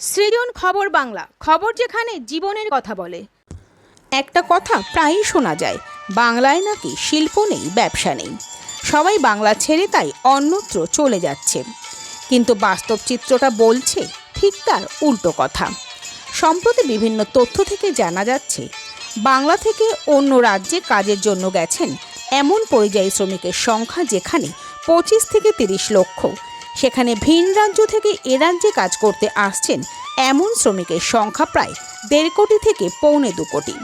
সৃজন খবর বাংলা, খবর যেখানে জীবনের কথা বলে। একটা কথা প্রায়ই শোনা যায়, বাংলায় নাকি শিল্প নেই, ব্যবসা নেই। সবাই বাংলা ছেড়ে তাই অন্যত্র চলে যাচ্ছে। কিন্তু বাস্তব চিত্রটা বলছে ঠিক তার উল্টো কথা। সম্প্রতি বিভিন্ন তথ্য থেকে জানা যাচ্ছে, বাংলা থেকে অন্য রাজ্যে কাজের জন্য গেছেন এমন পরিযায়ী শ্রমিকের সংখ্যা যেখানে পঁচিশ থেকে তিরিশ লক্ষ। সেখানে ভিন রাজ্য থেকে এ রাজ্যে কাজ করতে আসছেন এমন শ্রমিকের সংখ্যা প্রায় দেড় কোটি থেকে পৌনে দু কোটি।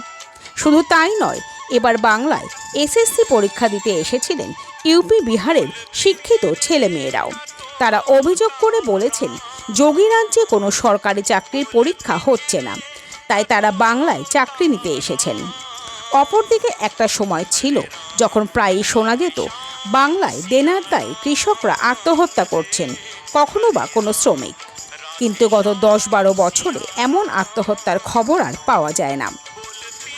শুধু তাই নয়, এবার বাংলায় এসএসসি পরীক্ষা দিতে এসেছিলেন ইউপি বিহারের শিক্ষিত ছেলেমেয়েরাও। তারা অভিযোগ করে বলেছেন, যোগী রাজ্যে কোনো সরকারি চাকরির পরীক্ষা হচ্ছে না, তাই তারা বাংলায় চাকরি নিতে এসেছেন। অপরদিকে একটা সময় ছিল যখন প্রায়ই শোনা যেত বাংলায় দেনার দায়ে কৃষকরা আত্মহত্যা করছেন, কখনো বা কোনো শ্রমিক। কিন্তু গত দশ বারো বছরে এমন আত্মহত্যার খবর আর পাওয়া যায় না।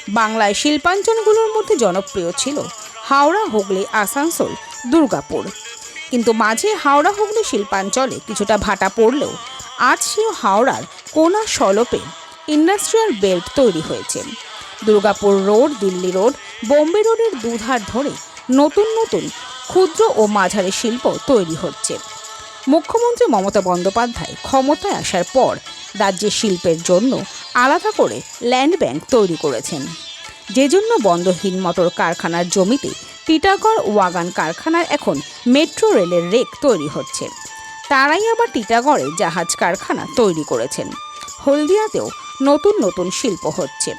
বাংলায় শিল্পাঞ্চলগুলোর মধ্যে জনপ্রিয় ছিল হাওড়া, হুগলি, আসানসোল, দুর্গাপুর। কিন্তু মাঝে হাওড়া, হুগলি শিল্পাঞ্চলে কিছুটা ভাটা পড়লেও আজ সেও হাওড়ার কোনা সলপে ইন্ডাস্ট্রিয়াল বেল্ট তৈরি হয়েছে। দুর্গাপুর রোড, দিল্লি রোড, বোম্বে রোডের দুধার ধরে নতুন নতুন ক্ষুদ্র ও মাঝারি শিল্প তৈরি হচ্ছে। মুখ্যমন্ত্রী মমতা বন্দ্যোপাধ্যায় ক্ষমতায় আসার পর রাজ্যের শিল্পের জন্য আলাদা করে ল্যান্ড ব্যাংক তৈরি করেছেন। যে জন্য বন্ধহীন মোটর কারখানার জমিতে টিটাগড় ওয়াগান কারখানার এখন মেট্রো রেলের রেক তৈরি হচ্ছে। তারাই আবার টিটাগড়ে জাহাজ কারখানা তৈরি করেছেন। হলদিয়াতেও নতুন নতুন শিল্প হচ্ছে।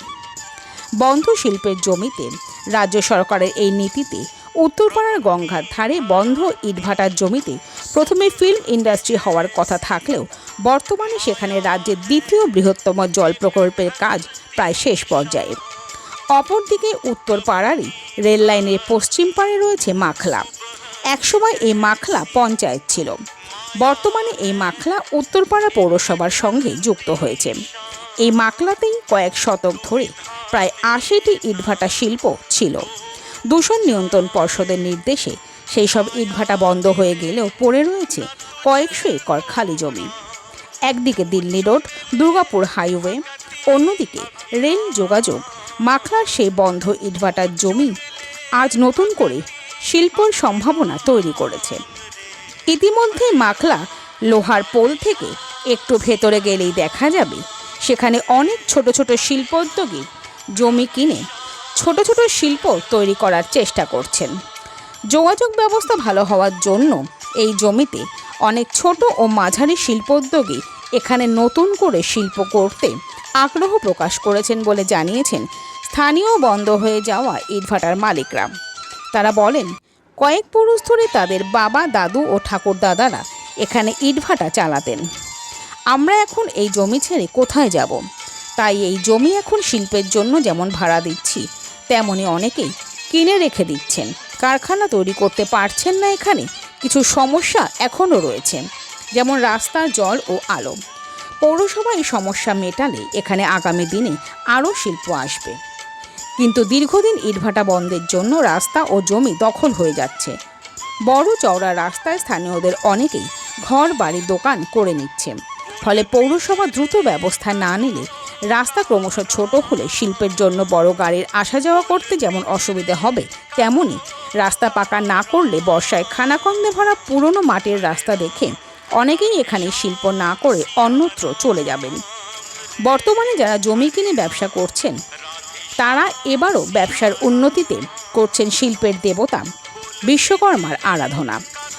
বন্ধ শিল্পের জমিতে রাজ্য সরকারের এই নীতিতে উত্তরপাড়ার গঙ্গার ধারে বন্ধ ইটভাটার জমিতে প্রথমে ফিল্ম ইন্ডাস্ট্রি হওয়ার কথা থাকলেও বর্তমানে সেখানে রাজ্যের দ্বিতীয় বৃহত্তম জল প্রকল্পের কাজ প্রায় শেষ পর্যায়ে। অপরদিকে উত্তরপাড়ারই রেল লাইনের পশ্চিম পাড়ে রয়েছে মাখলা। একসময় এই মাখলা পঞ্চায়েত ছিল। বর্তমানে এই মাখলা উত্তরপাড়া পৌরসভার সঙ্গে যুক্ত হয়েছে। এই মাকলাতেই কয়েক শতক ধরে প্রায় আশিটি ইটভাটা শিল্প ছিল। দূষণ নিয়ন্ত্রণ পর্ষদের নির্দেশে সেই সব ইটভাটা বন্ধ হয়ে গেলেও পড়ে রয়েছে কয়েকশো একর খালি জমি। একদিকে দিল্লি রোড, দুর্গাপুর হাইওয়ে, অন্যদিকে রেল যোগাযোগ। মাখলার সেই বন্ধ ইটভাটার জমি আজ নতুন করে শিল্পর সম্ভাবনা তৈরি করেছে। ইতিমধ্যে মাখলা লোহার পোল থেকে একটু ভেতরে গেলেই দেখা যাবে, সেখানে অনেক ছোট ছোট শিল্পোদ্যোগী জমি কিনে ছোট ছোট শিল্প তৈরি করার চেষ্টা করছেন। যোগাযোগ ব্যবস্থা ভালো হওয়ার জন্য এই জমিতে অনেক ছোট ও মাঝারি শিল্পোদ্যোগী এখানে নতুন করে শিল্প করতে আগ্রহ প্রকাশ করেছেন বলে জানিয়েছেন স্থানীয় বন্ধ হয়ে যাওয়া ইটভাটার মালিকরা। তারা বলেন, কয়েক পুরুষ ধরে তাদের বাবা, দাদু ও ঠাকুর দাদারা এখানে ইটভাটা চালাতেন। আমরা এখন এই জমি ছেড়ে কোথায় যাব? তাই এই জমি এখন শিল্পের জন্য যেমন ভাড়া দিচ্ছি তেমনি অনেকেই কিনে রেখে দিচ্ছেন। কারখানা তৈরি করতে পারছেন না এখানে। কিছু সমস্যা এখনও রয়েছে, যেমন রাস্তা জল ও আলো। পৌরসভা এই সমস্যা মেটালে এখানে আগামী দিনে আরও শিল্প আসবে। কিন্তু দীর্ঘদিন ইটভাটা বন্ধের জন্য রাস্তা ও জমি দখল হয়ে যাচ্ছে। বড় চওড়া রাস্তায় স্থানীয়দের অনেকেই ঘর বাড়ি দোকান করে নিচ্ছে। ফলে পৌরসভা দ্রুত ব্যবস্থা না নিলে রাস্তা ক্রমশ ছোট হলে শিল্পের জন্য বড় গাড়ির আসা যাওয়া করতে যেমন অসুবিধে হবে, তেমনি রাস্তা পাকা না করলে বর্ষায় খানাকন্দে ভরা পুরনো মাটির রাস্তা দেখে অনেকেই এখানে শিল্প না করে অন্যত্র চলে যাবেন। বর্তমানে যারা জমি কিনে ব্যবসা করছেন, তারা এবারও ব্যবসার উন্নতিতে করছেন শিল্পের দেবতা, বিশ্বকর্মার আরাধনা।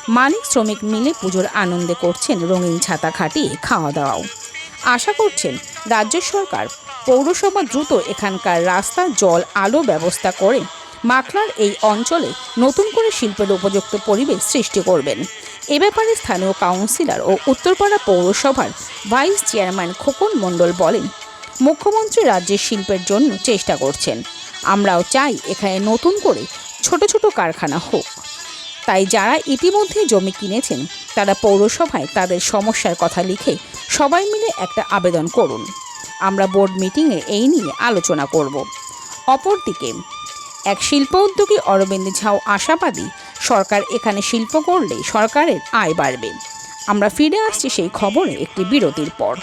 মালিক শ্রমিক মিলে পুজোর আনন্দে করছেন রঙিন ছাতা খাটিয়ে খাওয়া দাওয়াও। আশা করছেন রাজ্য সরকার পৌরসভা দ্রুত এখানকার রাস্তা, জল, আলো ব্যবস্থা করে মাখলার এই অঞ্চলে নতুন করে শিল্পের উপযুক্ত পরিবেশ সৃষ্টি করবেন। এ ব্যাপারে স্থানীয় কাউন্সিলর ও উত্তরপাড়া পৌরসভার ভাইস চেয়ারম্যান খোকন মণ্ডল বলেন, মুখ্যমন্ত্রী রাজ্যের শিল্পের জন্য চেষ্টা করছেন। আমরাও চাই এখানে নতুন করে ছোট ছোট কারখানা হোক। তাই যারা ইতিমধ্যে জমি কিনেছেন, তারা পৌরসভায় তাদের সমস্যার কথা লিখে সবাই মিলে একটা আবেদন করুন। আমরা বোর্ড মিটিংয়ে এই নিয়ে আলোচনা করব। অপরদিকে, এক শিল্প উদ্যোগী অরবিন্দ ঝাও আশাবাদী, সরকার এখানে শিল্প করলে সরকারের আয় বাড়বে। আমরা ফিরে আসছি সেই খবরে একটি বিরতির পর।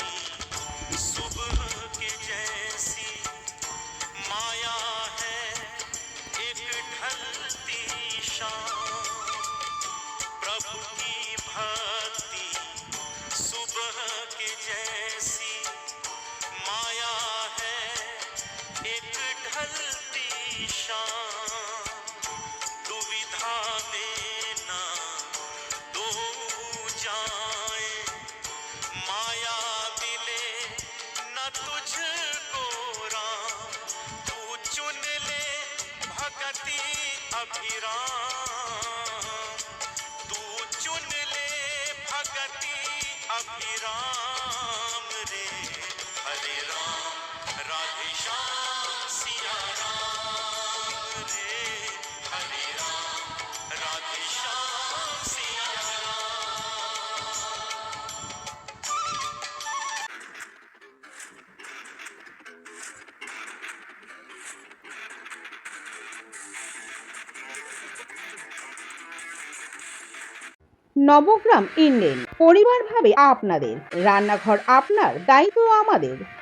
নবগ্রাম ইন্ডেন পরিবার ভাবে আপনাদের রান্নাঘর আপনার দায়িত্ব আমাদের।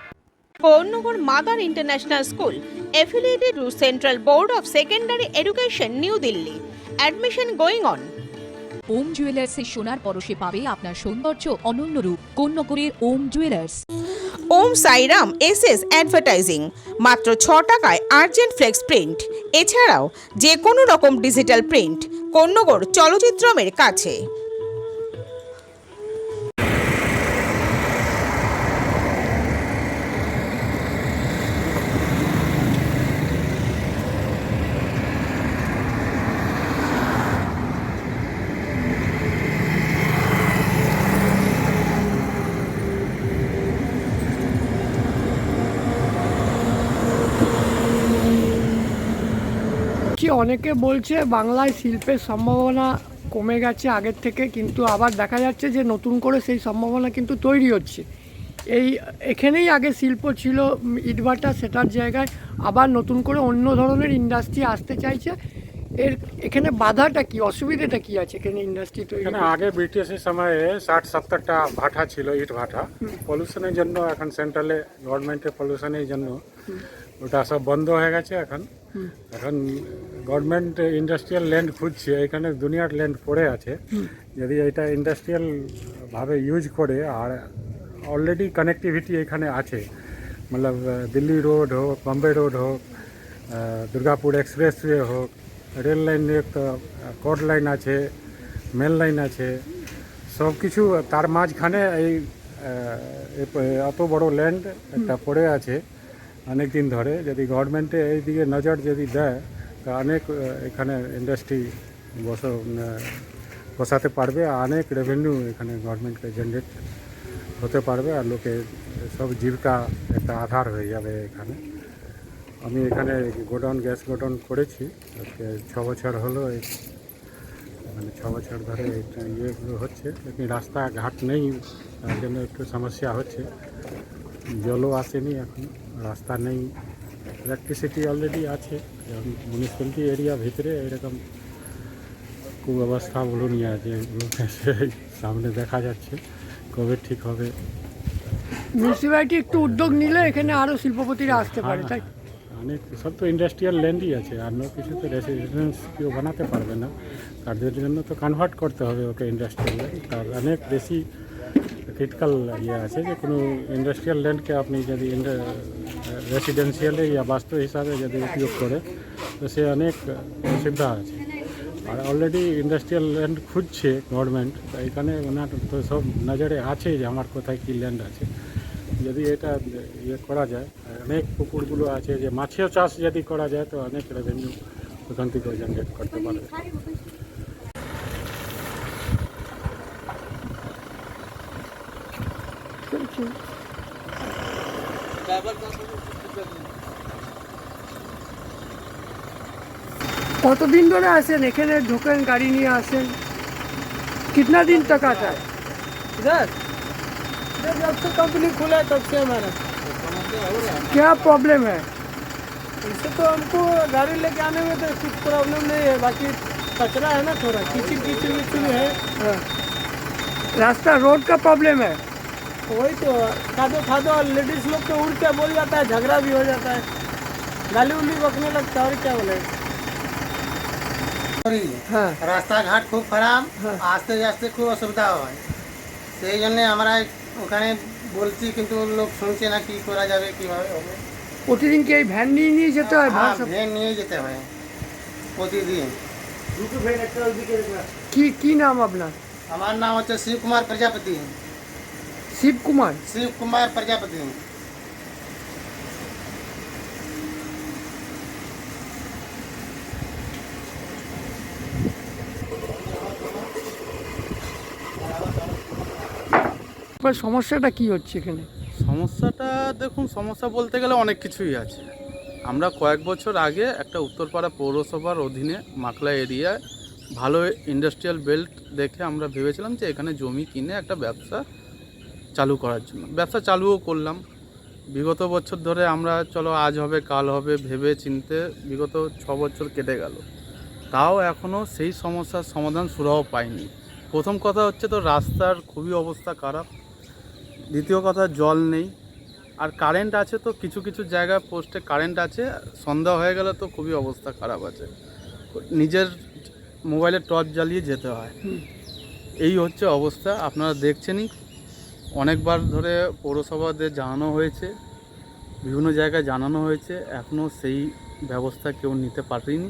পৌরনগর mother international school affiliated to central board of secondary education new Delhi admission going on Om জুয়েলার্সের সোনার পরশে পাবে আপনার সৌন্দর্য অনন্য রূপ। কোন্নগরের Om jewellers Om Sairam S S advertising মাত্র ছ টাকায় আর্জেন্ট ফ্লেক্স প্রিন্ট এছাড়াও যে কোনো রকম ডিজিটাল প্রিন্ট কন্যগর চলচ্চিত্রমের কাছে কি অনেকে বলছে বাংলায় শিল্পের সম্ভাবনা কমে গেছে আগের থেকে কিন্তু আবার দেখা যাচ্ছে যে নতুন করে সেই সম্ভাবনা কিন্তু তৈরি হচ্ছে। এই এখানেই আগে শিল্প ছিল ইটভাটা সেটার জায়গায় আবার নতুন করে অন্য ধরনের ইন্ডাস্ট্রি আসতে চাইছে। এর এখানে বাধাটা কি অসুবিধাটা কি আছে এখানে ইন্ডাস্ট্রি তৈরি এখানে আগে ব্রিটিশের সময়ে ষাট সত্তরটা ভাটা ছিল ইট ভাটা পলিউশনের জন্য এখন সেন্ট্রালে গভর্নমেন্টের পলিউশনের জন্য ওটা সব বন্ধ হয়ে গেছে এখন। এখন গভর্নমেন্ট ইন্ডাস্ট্রিয়াল ল্যান্ড খুঁজছে এখানে দুনিয়ার ল্যান্ড পড়ে আছে। যদি এটা ইন্ডাস্ট্রিয়ালভাবে ইউজ করে আর অলরেডি কানেক্টিভিটি এখানে আছে মতলব দিল্লি রোড হোক বম্বে রোড হোক দুর্গাপুর এক্সপ্রেসওয়ে হোক রেল লাইন কোর্ট লাইন আছে মেল লাইন আছে সব কিছু তার মাঝখানে এই এত বড় ল্যান্ড একটা পড়ে আছে। অনেক দিন ধরে যদি গভর্নমেন্টে এই দিকে নজর যদি দেয়, তা অনেক এখানে ইন্ডাস্ট্রি বস বসাতে পারবে, আর অনেক রেভিনিউ এখানে গভর্নমেন্টকে জেনারেট হতে পারবে, আর লোকে সব জীবিকা একটা আধার হয়ে যাবে এখানে। আমি এখানে গোডাউন, গ্যাস গোডাউন করেছি, আজকে ছ বছর হলো মানে ছ বছর ধরে ইয়েগুলো হচ্ছে রাস্তাঘাট নেই, তার জন্য একটু সমস্যা হচ্ছে। জলও আসেনি এখন। রাস্তা নেই। ইলেকট্রিসিটি অলরেডি আছে। মিউনিসিপ্যালিটি এরিয়া ভিতরে এরকম কুব্যবস্থা বলুন আছে। সামনে দেখা যাচ্ছে কবে ঠিক হবে। মিউনিসিপ্যালিটি একটু উদ্যোগ নিলে এখানে আরও শিল্পপতিরা আসতে পারে তাই হ্যাঁ, অনেক সব তো ইন্ডাস্ট্রিয়াল ল্যান্ডই আছে। আর অন্য কিছু তো রেসিডেন্স কেউ বানাতে পারবে না। তাদের জন্য তো কনভার্ট করতে হবে ওকে ইন্ডাস্ট্রিয়াল ল্যান্ড তার অনেক বেশি ক্রিটিক্যাল ইয়ে আছে যে কোনো ইন্ডাস্ট্রিয়াল ল্যান্ডকে আপনি যদি রেসিডেন্সিয়ালে ইয়া বাস্তু হিসাবে যদি উপযোগ করে, তো সে অনেক অসুবিধা আছে। আর অলরেডি ইন্ডাস্ট্রিয়াল ল্যান্ড খুঁজছে গভর্নমেন্ট তো এখানে ওনার তো সব নজরে আছে যে আমার কোথায় কী ল্যান্ড আছে। যদি এটা ইয়ে করা যায়, অনেক পুকুরগুলো আছে যে মাছের চাষ যদি করা যায়, তো অনেক রেভিনিউ ওখান থেকে জেনারেট করতে পারবে। কতদিন ধরে আসেন এখানে ঢোকেন গাড়ি নিয়ে আসেন कितना दिन तक आता है इधर इधर जब से कंपनी खुला है तब से हमारा क्या प्रॉब्लम है इससे तो हमको गाड़ी लेके आने में तो कुछ प्रॉब्लम नहीं है बाकी कचरा है ना थोड़ा किचिर किचिर विचिर है हाँ। रास्ता रोड का प्रॉब्लम है वही तो खादो खादो और लेडीज लोग तो उड़ के बोल जाता है झगड़ा भी हो जाता है गाली उली बकने लगता है और क्या बोले হ্যাঁ রাস্তাঘাট খুব খারাপ আসতে আসতে খুব অসুবিধা হয় সেই জন্যে আমরা ওখানে বলছি কিন্তু লোক শুনছে না কি করা যাবে কিভাবে হবে প্রতিদিন কি এই ভ্যান নিয়ে নিয়ে যেতে হয় হ্যাঁ, ভাড়া ভ্যান নিয়ে যেতে হয় প্রতিদিন কি কি নাম আপনার আমার নাম হচ্ছে শিব কুমার প্রজাপতি শিব কুমার। শিব কুমার প্রজাপতি। সমস্যাটা কি হচ্ছে এখানে? সমস্যাটা দেখুন সমস্যা বলতে গেলে অনেক কিছুই আছে। আমরা কয়েক বছর আগে একটা উত্তরপাড়া পৌরসভার অধীনে মাকলা এরিয়ায় ভালো ইন্ডাস্ট্রিয়াল বেল্ট দেখে আমরা ভেবেছিলাম যে এখানে জমি কিনে একটা ব্যবসা চালু করার জন্য। ব্যবসা চালুও করলাম। বিগত বছর ধরে আমরা চলো আজ হবে কাল হবে ভেবে চিনতে বিগত ছ বছর কেটে গেল। তাও এখনও সেই সমস্যার সমাধান সুরাহ পাইনি। প্রথম কথা হচ্ছে তো রাস্তার খুবই অবস্থা খারাপ। দ্বিতীয় কথা জল নেই। আর কারেন্ট আছে তো কিছু কিছু জায়গায় পোস্টে কারেন্ট আছে। সন্ধ্যা হয়ে গেলে তো খুবই অবস্থা খারাপ আছে। নিজের মোবাইলে টর্চ জ্বালিয়ে যেতে হয়। এই হচ্ছে অবস্থা। আপনারা দেখছেনই। অনেকবার ধরে পৌরসভাদের জানানো হয়েছে, বিভিন্ন জায়গায় জানানো হয়েছে এখনও সেই ব্যবস্থা কেউ নিতে পারেনি।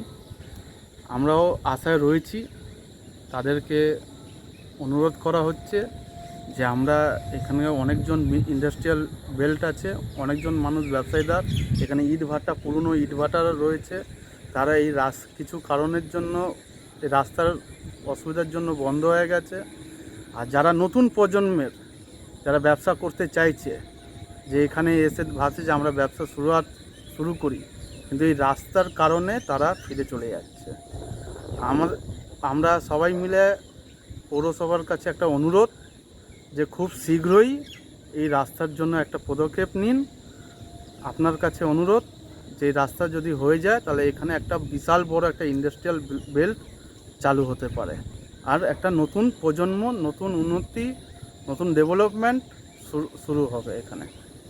আমরাও আশায় রয়েছি, তাদেরকে অনুরোধ করা হচ্ছে যে আমরা এখানে অনেকজন ইন্ডাস্ট্রিয়াল বেল্ট আছে, অনেকজন মানুষ ব্যবসায়ীদার, এখানে ইট ভাটা, পুরনো ইট ভাটা রয়েছে, তারা এই রাস, কিছু কারণের জন্য রাস্তার অসুবিধার জন্য বন্ধ হয়ে গেছে। আর যারা নতুন প্রজন্মের যারা ব্যবসা করতে চাইছে, যে এখানে এসে ভাবছে যে আমরা ব্যবসা শুরুয়াত, শুরু করি, কিন্তু এই রাস্তার কারণে তারা ফিরে চলে যাচ্ছে। আমার, আমরা সবাই মিলে পৌরসভার কাছে একটা অনুরোধ যে খুব শীঘ্রই এই রাস্তার জন্য একটা পদক্ষেপ নিন। আপনার কাছে অনুরোধ যে রাস্তা যদি হয়ে যায়, তাহলে এখানে একটা বিশাল বড় একটা ইন্ডাস্ট্রিয়াল বেল্ট চালু হতে পারে। আর একটা নতুন প্রজন্ম, নতুন উন্নতি নতুন ডেভেলপমেন্ট শুরু হবে এখানে।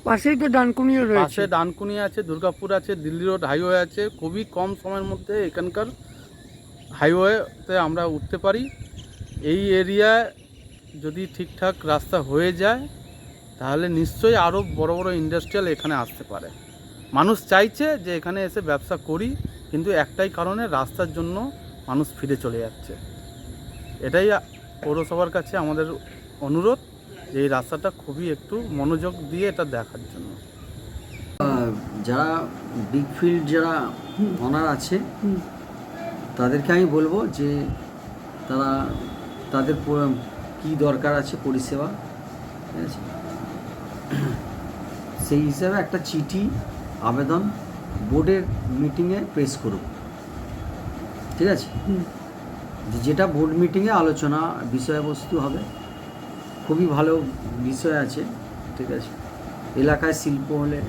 পাশেই তো ডানকুনিও রয়েছে। পাশে ডানকুনি আছে দুর্গাপুর আছে দিল্লি রোড হাইওয়ে আছে খুবই কম সময়ের মধ্যে এখানকার হাইওয়েতে আমরা উঠতে পারি। এই এরিয়ায় যদি ঠিকঠাক রাস্তা হয়ে যায় তাহলে নিশ্চয়ই আরও বড় বড় ইন্ডাস্ট্রিয়াল এখানে আসতে পারে। মানুষ চাইছে যে এখানে এসে ব্যবসা করি কিন্তু একটাই কারণে রাস্তার জন্য মানুষ ফিরে চলে যাচ্ছে। এটাই পৌরসভার কাছে আমাদের অনুরোধ যে এই রাস্তাটা খুবই একটু মনোযোগ দিয়ে এটা দেখার জন্য। যারা বিগ ফিল্ড যারা অনার আছে তাদেরকে আমি বলব যে তারা তাদের কি দরকার আছে পরিষেবা ঠিক আছে? সেই হিসাবে একটা চিঠি আবেদন বোর্ডের মিটিংয়ে পেশ করুক ঠিক আছে? যেটা বোর্ড মিটিংয়ে আলোচনা বিষয়বস্তু হবে খুবই ভালো বিষয় আছে ঠিক আছে। এলাকায় শিল্প হলে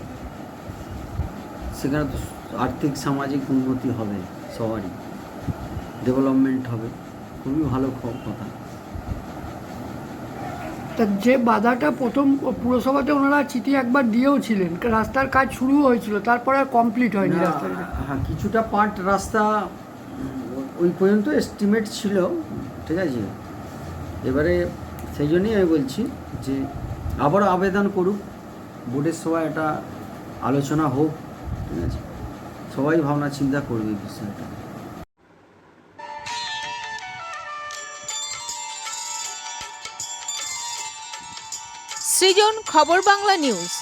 সেখানে তো আর্থিক সামাজিক উন্নতি হবে সবারই ডেভেলপমেন্ট হবে খুবই ভালো কথা। তা যে বাধাটা প্রথম পুরসভাতে ওনারা চিঠি একবার দিয়েও ছিলেন রাস্তার কাজ শুরু হয়েছিল তারপরে আর কমপ্লিট হয়নি রাস্তাটা হ্যাঁ কিছুটা পার্ট রাস্তা ওই পর্যন্ত এস্টিমেট ছিল ঠিক আছে। এবারে সেই জন্যই আমি বলছি যে আবার আবেদন করুক। বোর্ডের সবাই একটা আলোচনা হোক, ঠিক আছে? সবাই ভাবনা চিন্তা করবে বিষয়টা। সৃজন খবর বাংলা নিউজ।